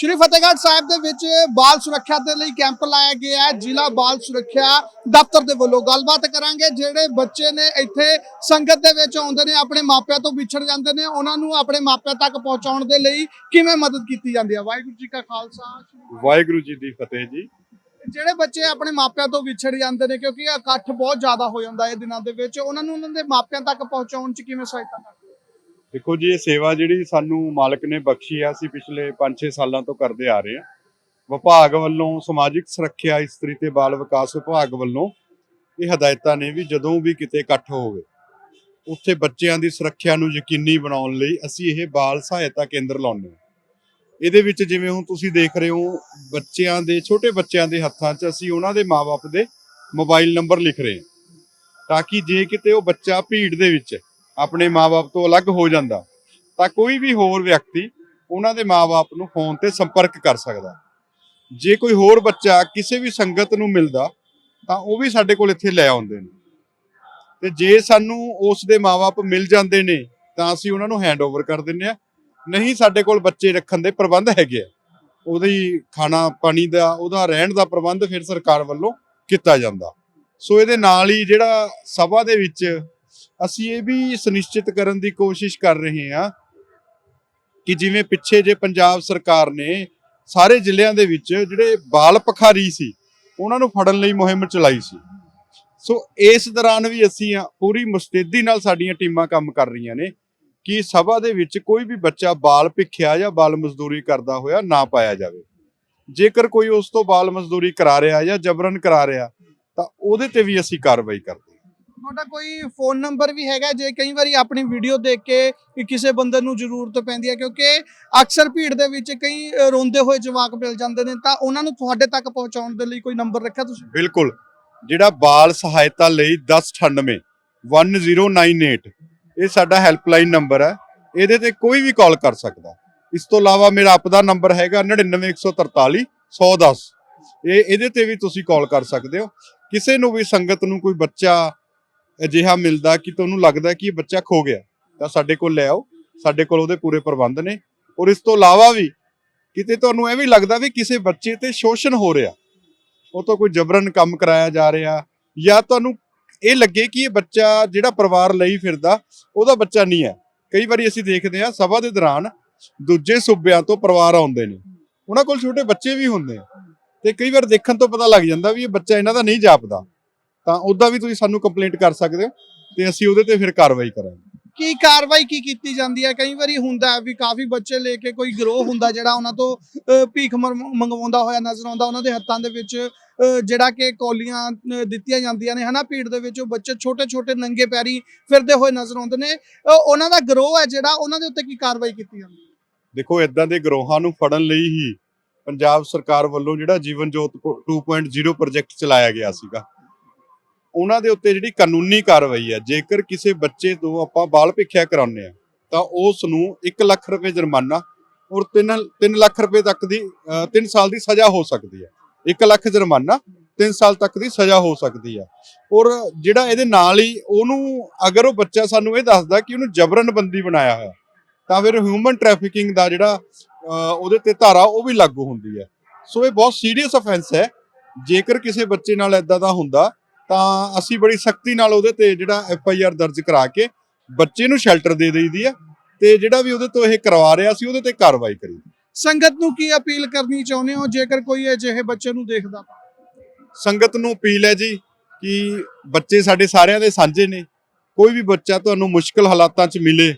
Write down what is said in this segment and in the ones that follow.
ਸ਼੍ਰੀ ਫਤਿਹਗੜ੍ਹ ਸਾਹਿਬ ਦੇ ਵਿੱਚ ਬਾਲ ਸੁਰੱਖਿਆ ਦੇ ਲਈ ਕੈਂਪ ਲਾਇਆ ਗਿਆ ਹੈ ਜ਼ਿਲ੍ਹਾ ਬਾਲ ਸੁਰੱਖਿਆ ਦਫ਼ਤਰ ਦੇ ਵੱਲੋਂ। ਗੱਲਬਾਤ ਕਰਾਂਗੇ ਜਿਹੜੇ ਬੱਚੇ ਨੇ ਇੱਥੇ ਸੰਗਤ ਦੇ ਵਿੱਚ ਆਉਂਦੇ ਨੇ ਆਪਣੇ ਮਾਪਿਆਂ ਤੋਂ ਵਿਛੜ ਜਾਂਦੇ ਨੇ ਉਹਨਾਂ ਨੂੰ ਆਪਣੇ ਮਾਪਿਆਂ ਤੱਕ ਪਹੁੰਚਾਉਣ ਦੇ ਲਈ ਕਿਵੇਂ ਮਦਦ ਕੀਤੀ ਜਾਂਦੀ ਹੈ? ਵਾਹਿਗੁਰੂ ਜੀ ਕਾ ਖਾਲਸਾ ਵਾਹਿਗੁਰੂ ਜੀ ਦੀ ਫਤਿਹ ਜੀ। ਜਿਹੜੇ ਬੱਚੇ ਆਪਣੇ ਮਾਪਿਆਂ ਤੋਂ ਵਿਛੜ ਜਾਂਦੇ ਨੇ ਕਿਉਂਕਿ ਇਕੱਠ ਬਹੁਤ ਜ਼ਿਆਦਾ ਹੋ ਜਾਂਦਾ ਹੈ ਇਹ ਦਿਨਾਂ ਦੇ ਵਿੱਚ ਉਹਨਾਂ ਨੂੰ ਉਹਨਾਂ ਦੇ ਮਾਪਿਆਂ ਤੱਕ ਪਹੁੰਚਾਉਣ 'ਚ ਕਿਵੇਂ ਸਹਾਇਤਾ ਕਰਦੇ ਦੇਖੋ ਜੀ, ਇਹ ਸੇਵਾ ਜਿਹੜੀ ਸਾਨੂੰ ਮਾਲਕ ਨੇ ਬਖਸ਼ੀ ਆ, ਅਸੀਂ ਪਿਛਲੇ 5-6 ਸਾਲਾਂ ਤੋਂ ਕਰਦੇ ਆ ਰਹੇ ਹਾਂ ਵਿਭਾਗ ਵੱਲੋਂ, ਸਮਾਜਿਕ ਸੁਰੱਖਿਆ ਇਸਤਰੀ ਤੇ ਬਾਲ ਵਿਕਾਸ ਵਿਭਾਗ ਵੱਲੋਂ ਇਹ ਹਦਾਇਤਾਂ ਨੇ ਵੀ ਜਦੋਂ ਵੀ ਕਿਤੇ ਇਕੱਠ ਹੋਵੇ, ਉੱਥੇ ਬੱਚਿਆਂ ਦੀ ਸੁਰੱਖਿਆ ਨੂੰ ਯਕੀਨੀ ਬਣਾਉਣ ਲਈ ਅਸੀਂ ਇਹ ਬਾਲ ਸਹਾਇਤਾ ਕੇਂਦਰ ਲਾਉਂਦੇ ਹਾਂ। ਇਹਦੇ ਵਿੱਚ ਜਿਵੇਂ ਹੁਣ ਤੁਸੀਂ ਦੇਖ ਰਹੇ ਹੋ, ਬੱਚਿਆਂ ਦੇ, ਛੋਟੇ ਬੱਚਿਆਂ ਦੇ ਹੱਥਾਂ 'ਚ ਅਸੀਂ ਉਹਨਾਂ ਦੇ ਮਾਪੇ ਦੇ ਮੋਬਾਈਲ ਨੰਬਰ ਲਿਖ ਰਹੇ ਹਾਂ, ਤਾਂ ਕਿ ਜੇ ਕਿਤੇ ਉਹ ਬੱਚਾ ਭੀੜ ਦੇ ਵਿੱਚ ਆਪਣੇ ਮਾਪੇ ਤੋਂ ਅਲੱਗ ਹੋ ਜਾਂਦਾ, ਤਾਂ ਕੋਈ ਵੀ ਹੋਰ ਵਿਅਕਤੀ ਉਹਨਾਂ ਦੇ ਮਾਪੇ ਨੂੰ ਫੋਨ ਤੇ ਸੰਪਰਕ ਕਰ ਸਕਦਾ। ਜੇ ਕੋਈ ਹੋਰ ਬੱਚਾ ਕਿਸੇ ਵੀ ਸੰਗਤ ਨੂੰ ਮਿਲਦਾ, ਤਾਂ ਉਹ ਵੀ ਸਾਡੇ ਕੋਲ ਇੱਥੇ ਲੈ ਆਉਂਦੇ ਨੇ। ਤੇ ਜੇ ਸਾਨੂੰ ਉਸ ਦੇ ਮਾਪੇ ਮਿਲ ਜਾਂਦੇ ਨੇ, ਤਾਂ ਅਸੀਂ ਉਹਨਾਂ ਨੂੰ ਹੈਂਡਓਵਰ ਕਰ ਦਿੰਨੇ ਆ ਨਹੀਂ ਸਾਡੇ ਕੋਲ ਬੱਚੇ ਰੱਖਣ ਦੇ ਪ੍ਰਬੰਧ ਹੈਗੇ ਆ। ਉਹਦੀ ਖਾਣਾ ਪਾਣੀ ਦਾ, ਉਹਦਾ ਰਹਿਣ ਦਾ ਪ੍ਰਬੰਧ ਫਿਰ ਸਰਕਾਰ ਵੱਲੋਂ ਕੀਤਾ ਜਾਂਦਾ। ਸੋ ਇਹਦੇ ਨਾਲ ਹੀ ਜਿਹੜਾ ਸਭਾ ਦੇ ਵਿੱਚ ਅਸੀਂ ਇਹ ਵੀ ਸੁਨਿਸ਼ਚਿਤ ਕਰਨ ਦੀ ਕੋਸ਼ਿਸ਼ ਕਰ ਰਹੇ ਹਾਂ ਕਿ ਜਿਵੇਂ ਪਿੱਛੇ ਜੇ ਪੰਜਾਬ ਸਰਕਾਰ ਨੇ ਸਾਰੇ ਜ਼ਿਲ੍ਹਿਆਂ ਦੇ ਵਿੱਚ ਜਿਹੜੇ ਬਾਲ ਪਖਾਰੀ ਸੀ, ਉਹਨਾਂ ਨੂੰ ਫੜਨ ਲਈ ਮੁਹਿੰਮ ਚਲਾਈ ਸੀ। ਸੋ ਇਸ ਦੌਰਾਨ ਵੀ ਅਸੀਂ ਪੂਰੀ ਮੁਸਤੈਦੀ ਨਾਲ ਸਾਡੀਆਂ ਟੀਮਾਂ ਕੰਮ ਕਰ ਰਹੀਆਂ ਨੇ ਕਿ ਸਭਾ ਦੇ ਵਿੱਚ ਕੋਈ ਵੀ ਬੱਚਾ ਬਾਲ ਭਿੱਖਿਆ ਜਾਂ ਬਾਲ ਮਜ਼ਦੂਰੀ ਕਰਦਾ ਹੋਇਆ ਨਾ ਪਾਇਆ ਜਾਵੇ। ਜੇਕਰ ਕੋਈ ਉਸ ਤੋਂ ਬਾਲ ਮਜ਼ਦੂਰੀ ਕਰਾ ਰਿਹਾ ਜਾਂ ਜਬਰਨ ਕਰਾ ਰਿਹਾ, ਤਾਂ ਉਹਦੇ ਤੇ ਵੀ ਅਸੀਂ ਕਾਰਵਾਈ ਕਰਦੇ ਤੁਹਾਡਾ ਕੋਈ ਫੋਨ ਨੰਬਰ ਵੀ ਹੈਗਾ ਜੇ ਕਈ ਵਾਰੀ ਆਪਣੀ ਵੀਡੀਓ ਦੇਖ ਕੇ ਕਿ ਕਿਸੇ ਬੰਦੇ ਨੂੰ ਜ਼ਰੂਰਤ ਪੈਂਦੀ ਹੈ ਕਿਉਂਕਿ ਅਕਸਰ ਭੀੜ ਦੇ ਵਿੱਚ ਕਈ ਰੋਂਦੇ ਹੋਏ ਜਵਾਕ ਮਿਲ ਜਾਂਦੇ ਨੇ ਤਾਂ ਉਹਨਾਂ ਨੂੰ ਤੁਹਾਡੇ ਤੱਕ ਪਹੁੰਚਾਉਣ ਦੇ ਲਈ ਕੋਈ ਨੰਬਰ ਰੱਖਿਆ ਤੁਸੀਂ ਬਿਲਕੁਲ ਜਿਹੜਾ ਬਾਲ ਸਹਾਇਤਾ ਲਈ 1098 1098 ਇਹ ਸਾਡਾ ਹੈਲਪਲਾਈਨ ਨੰਬਰ ਹੈ ਇਹਦੇ ਤੇ ਕੋਈ ਵੀ ਕਾਲ ਕਰ ਸਕਦਾ ਇਸ ਤੋਂ ਇਲਾਵਾ ਮੇਰਾ ਆਪਦਾ ਨੰਬਰ ਹੈਗਾ 99143 110 ਇਹ ਇਹਦੇ ਤੇ ਵੀ ਤੁਸੀਂ ਕਾਲ ਕਰ ਸਕਦੇ ਹੋ ਕਿਸੇ ਨੂੰ ਵੀ ਸੰਗਤ ਨੂੰ ਕੋਈ ਬੱਚਾ ਅਜਿਹਾ ਮਿਲਦਾ ਕਿ ਤੁਹਾਨੂੰ ਲੱਗਦਾ ਕਿ ਇਹ ਬੱਚਾ ਖੋ ਗਿਆ। ਤਾਂ ਸਾਡੇ ਕੋਲ ਲੈ ਆਓ। ਸਾਡੇ ਕੋਲ ਉਹਦੇ ਪੂਰੇ ਪ੍ਰਬੰਧ ਨੇ। ਔਰ ਇਸ ਤੋਂ ਇਲਾਵਾ ਵੀ ਕਿਤੇ ਤੁਹਾਨੂੰ ਐਵੇਂ ਲੱਗਦਾ ਵੀ ਕਿਸੇ ਬੱਚੇ ਤੇ ਸ਼ੋਸ਼ਣ ਹੋ ਰਿਹਾ। ਉਹ ਤੋਂ ਕੋਈ ਜਬਰਨ ਕੰਮ ਕਰਾਇਆ ਜਾ ਰਿਹਾ। ਜਾਂ ਤੁਹਾਨੂੰ ਇਹ ਲੱਗੇ ਕਿ ਇਹ ਬੱਚਾ ਜਿਹੜਾ ਪਰਿਵਾਰ ਲਈ ਫਿਰਦਾ, ਉਹਦਾ ਬੱਚਾ ਨਹੀਂ ਹੈ। ਕਈ ਵਾਰੀ ਅਸੀਂ ਦੇਖਦੇ ਹਾਂ ਸਭਾ ਦੇ ਦੌਰਾਨ ਦੂਜੇ ਸੂਬਿਆਂ ਤੋਂ ਪਰਿਵਾਰ ਆਉਂਦੇ ਨੇ। ਉਹਨਾਂ ਕੋਲ ਛੋਟੇ ਬੱਚੇ ਵੀ ਹੁੰਦੇ ਆ। ਤੇ ਕਈ ਵਾਰ ਦੇਖਣ ਤੋਂ ਪਤਾ ਲੱਗ ਜਾਂਦਾ ਵੀ ਇਹ ਬੱਚਾ ਇਹਨਾਂ ਦਾ ਨਹੀਂ ਜਾਪਦਾ। ਤਾਂ ਉਹਦਾ ਵੀ ਤੁਸੀਂ ਸਾਨੂੰ ਕੰਪਲੇਂਟ ਕਰ ਸਕਦੇ ਹੋ ਤੇ ਅਸੀਂ ਉਹਦੇ ਤੇ ਫਿਰ ਕਾਰਵਾਈ ਕਰਾਂਗੇ। ਕੀ ਕਾਰਵਾਈ ਕੀ ਕੀਤੀ ਜਾਂਦੀ ਹੈ? ਕਈ ਵਾਰੀ ਹੁੰਦਾ ਹੈ ਵੀ ਕਾਫੀ ਬੱਚੇ ਲੈ ਕੇ ਕੋਈ ਗਰੋਹ ਹੁੰਦਾ ਜਿਹੜਾ ਉਹਨਾਂ ਤੋਂ ਭੀਖ ਮਰ- ਮੰਗਵਾਉਂਦਾ ਹੋਇਆ ਨਜ਼ਰ ਆਉਂਦਾ ਉਹਨਾਂ ਦੇ ਹੱਥਾਂ ਦੇ ਵਿੱਚ ਜਿਹੜਾ ਕਿ ਕੌਲੀਆਂ ਦਿੱਤੀਆਂ ਜਾਂਦੀਆਂ ਨੇ ਹਨਾ ਭੀੜ ਦੇ ਵਿੱਚ ਉਹ ਬੱਚੇ ਛੋਟੇ ਛੋਟੇ ਨੰਗੇ ਪੈਰੀ ਫਿਰਦੇ ਹੋਏ ਨਜ਼ਰ ਆਉਂਦੇ ਨੇ। ਉਹਨਾਂ ਦਾ ਗਰੋਹ ਹੈ ਜਿਹੜਾ ਉਹਨਾਂ ਦੇ ਉੱਤੇ ਕੀ ਕਾਰਵਾਈ ਕੀਤੀ ਜਾਂਦੀ ਹੈ? ਦੇਖੋ ਇਦਾਂ ਦੇ ਗਰੋਹਾਂ ਨੂੰ ਫੜਨ ਲਈ ਹੀ ਪੰਜਾਬ ਸਰਕਾਰ ਵੱਲੋਂ ਜਿਹੜਾ ਜੀਵਨ ਜੋਤ 2.0 ਪ੍ਰੋਜੈਕਟ ਚਲਾਇਆ ਗਿਆ ਸੀਗਾ। ਉਹਨਾਂ ਦੇ ਉੱਤੇ ਜਿਹੜੀ ਕਾਨੂੰਨੀ ਕਾਰਵਾਈ ਹੈ ਜੇਕਰ ਕਿਸੇ ਬੱਚੇ ਤੋਂ ਆਪਾਂ ਬਾਲ ਭਿੱਖਿਆ ਕਰਾਉਂਦੇ ਆ ਤਾਂ ਉਸ ਨੂੰ 1 ਲੱਖ ਰੁਪਏ ਜੁਰਮਾਨਾ ਔਰ 3 3 ਲੱਖ ਰੁਪਏ ਤੱਕ ਦੀ 3 ਸਾਲ ਦੀ ਸਜ਼ਾ ਹੋ ਸਕਦੀ ਹੈ। 1 ਲੱਖ ਜੁਰਮਾਨਾ 3 ਸਾਲ ਤੱਕ ਦੀ ਸਜ਼ਾ ਹੋ ਸਕਦੀ ਹੈ। ਔਰ ਜਿਹੜਾ ਇਹਦੇ ਨਾਲ ਹੀ ਉਹਨੂੰ ਅਗਰ ਉਹ ਬੱਚਾ ਸਾਨੂੰ ਇਹ ਦੱਸਦਾ ਕਿ ਉਹਨੂੰ ਜਬਰਨ ਬੰਦੀ ਬਣਾਇਆ ਹੋਇਆ ਤਾਂ ਫਿਰ ਹਿਊਮਨ ਟ੍ਰੈਫਿਕਿੰਗ ਦਾ ਜਿਹੜਾ ਅਹ, ਉਹਦੇ ਤੇ ਧਾਰਾ ਉਹ ਵੀ ਲਾਗੂ ਹੁੰਦੀ ਹੈ। ਸੋ ਇਹ ਬਹੁਤ ਸੀਰੀਅਸ ਅਫੈਂਸ ਹੈ। ਜੇਕਰ ਕਿਸੇ ਬੱਚੇ ਨਾਲ ਇਦਾਂ ਦਾ ਹੁੰਦਾ ਤਾਂ ਅਸੀਂ ਬੜੀ ਸਖਤੀ ਨਾਲ ਉਹਦੇ ਤੇ ਜਿਹੜਾ ਐਫ ਆਈ ਆਰ ਦਰਜ ਕਰਾ ਕੇ ਬੱਚੇ ਨੂੰ ਸ਼ੈਲਟਰ ਦੇ ਦੇਈਦੀ ਹੈ ਤੇ ਜਿਹੜਾ ਵੀ ਉਹਦੇ ਤੋਂ ਇਹ ਕਰਵਾ ਰਿਹਾ ਸੀ ਉਹਦੇ ਤੇ ਕਾਰਵਾਈ ਕਰੀ ਸੰਗਤ ਨੂੰ ਕੀ ਅਪੀਲ ਕਰਨੀ ਚਾਹੁੰਦੇ ਹੋ ਜੇਕਰ ਕੋਈ ਅਜਿਹੇ ਬੱਚੇ ਨੂੰ ਦੇਖਦਾ? ਸੰਗਤ ਨੂੰ ਅਪੀਲ ਹੈ ਜੀ ਕਿ ਬੱਚੇ ਸਾਡੇ ਸਾਰਿਆਂ ਦੇ ਸਾਂਝੇ ਨੇ। ਕੋਈ ਵੀ ਬੱਚਾ ਤੁਹਾਨੂੰ ਮੁਸ਼ਕਲ ਹਾਲਾਤਾਂ 'ਚ ਮਿਲੇ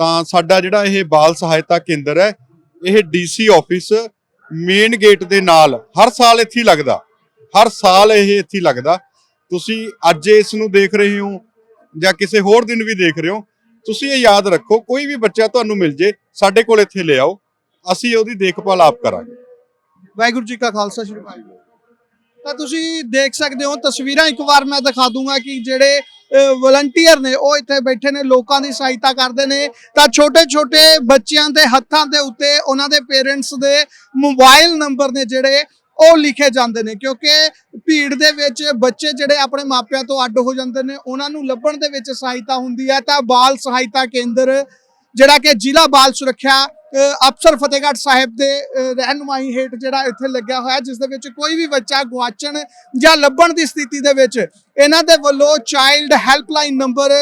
ਤਾਂ ਸਾਡਾ ਜਿਹੜਾ ਇਹ ਬਾਲ ਸਹਾਇਤਾ ਕੇਂਦਰ ਹੈ ਇਹ ਡੀਸੀ ਆਫਿਸ ਮੇਨ ਗੇਟ ਦੇ ਨਾਲ ਹਰ ਸਾਲ ਇੱਥੇ ਲੱਗਦਾ। ਹਰ ਸਾਲ ਇਹ ਇੱਥੇ ਲੱਗਦਾ। ਤੁਸੀਂ ਅੱਜ ਇਸ ਨੂੰ ਦੇਖ ਰਹੇ ਹੋ ਜਾਂ ਕਿਸੇ ਹੋਰ ਦਿਨ ਵੀ ਦੇਖ ਰਹੇ ਹੋ, ਤੁਸੀਂ ਇਹ ਯਾਦ ਰੱਖੋ, ਕੋਈ ਵੀ ਬੱਚਾ ਤੁਹਾਨੂੰ ਮਿਲ ਜੇ, ਸਾਡੇ ਕੋਲ ਇੱਥੇ ਲੈ ਆਓ, ਅਸੀਂ ਉਹਦੀ ਦੇਖਭਾਲ ਆਪ ਕਰਾਂਗੇ। ਵਾਹਿਗੁਰੂ ਜੀ ਕਾ ਖਾਲਸਾ, ਸ਼੍ਰੀ ਵਾਹਿਗੁਰੂ। ਤਾਂ ਤੁਸੀਂ ਦੇਖ ਸਕਦੇ ਹੋ, ਤਸਵੀਰਾਂ ਇੱਕ ਵਾਰ ਮੈਂ ਦਿਖਾ ਦੂੰਗਾ ਕਿ ਜਿਹੜੇ ਵਲੰਟੀਅਰ ਨੇ, ਉਹ ਇੱਥੇ ਬੈਠੇ ਨੇ, ਲੋਕਾਂ ਦੀ ਸਹਾਇਤਾ ਕਰਦੇ ਨੇ। ਤਾਂ ਛੋਟੇ ਛੋਟੇ ਬੱਚਿਆਂ ਦੇ ਹੱਥਾਂ ਦੇ ਉੱਤੇ ਉਹਨਾਂ ਦੇ ਪੇਰੈਂਟਸ ਦੇ ਮੋਬਾਈਲ ਨੰਬਰ ਨੇ ਜਿਹੜੇ, ਉਹ ਲਿਖੇ ਜਾਂਦੇ ਨੇ, ਕਿਉਂਕਿ ਭੀੜ ਦੇ ਵਿੱਚ ਬੱਚੇ ਜਿਹੜੇ ਆਪਣੇ ਮਾਪਿਆਂ ਤੋਂ ਅੱਡ ਹੋ ਜਾਂਦੇ ਨੇ ਉਹਨਾਂ ਨੂੰ ਲੱਭਣ ਦੇ ਵਿੱਚ ਸਹਾਇਤਾ ਹੁੰਦੀ ਹੈ। ਤਾਂ ਬਾਲ ਸਹਾਇਤਾ ਕੇਂਦਰ ਜਿਹੜਾ ਕਿ ਜ਼ਿਲ੍ਹਾ ਬਾਲ ਸੁਰੱਖਿਆ ਅਫਸਰ ਫਤਿਹਗੜ੍ਹ ਸਾਹਿਬ ਦੇ ਅ, ਰਹਿਨੁਮਾਈ ਹੇਠ ਜਿਹੜਾ ਇੱਥੇ ਲੱਗਿਆ ਹੋਇਆ ਜਿਸ ਦੇ ਵਿੱਚ ਕੋਈ ਵੀ ਬੱਚਾ ਗੁਆਚਣ ਜਾਂ ਲੱਭਣ ਦੀ ਸਥਿਤੀ ਦੇ ਵਿੱਚ ਇਹਨਾਂ ਦੇ ਵੱਲੋਂ ਚਾਈਲਡ ਹੈਲਪਲਾਈਨ ਨੰਬਰ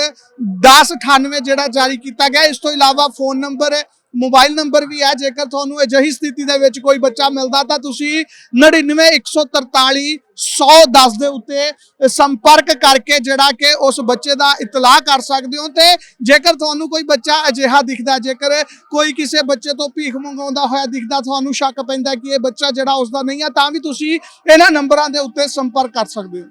1098 ਜਿਹੜਾ ਜਾਰੀ ਕੀਤਾ ਗਿਆ। ਇਸ ਤੋਂ ਇਲਾਵਾ ਫੋਨ ਨੰਬਰ ਮੋਬਾਈਲ ਨੰਬਰ ਵੀ ਹੈ, ਜੇਕਰ ਤੁਹਾਨੂੰ ਅਜਿਹੀ ਸਥਿਤੀ ਦੇ ਵਿੱਚ ਕੋਈ ਬੱਚਾ ਮਿਲਦਾ ਤਾਂ ਤੁਸੀਂ 99 143 110 ਦੇ ਉੱਤੇ ਸੰਪਰਕ ਕਰਕੇ ਜਿਹੜਾ ਕਿ ਉਸ ਬੱਚੇ ਦਾ ਇਤਲਾਹ ਕਰ ਸਕਦੇ ਹੋ ਤੇ ਜੇਕਰ ਤੁਹਾਨੂੰ ਕੋਈ ਬੱਚਾ ਅਜਿਹਾ ਦਿਖਦਾ, ਜੇਕਰ ਕੋਈ ਕਿਸੇ ਬੱਚੇ ਤੋਂ ਭੀਖ ਮੰਗਾਉਂਦਾ ਹੋਇਆ ਦਿਖਦਾ, ਤੁਹਾਨੂੰ ਸ਼ੱਕ ਪੈਂਦਾ ਕਿ ਇਹ ਬੱਚਾ ਜਿਹੜਾ ਉਸ ਦਾ ਨਹੀਂ ਹੈ, ਤਾਂ ਵੀ ਤੁਸੀਂ ਇਹਨਾਂ ਨੰਬਰਾਂ ਦੇ ਉੱਤੇ ਸੰਪਰਕ ਕਰ ਸਕਦੇ ਹੋ।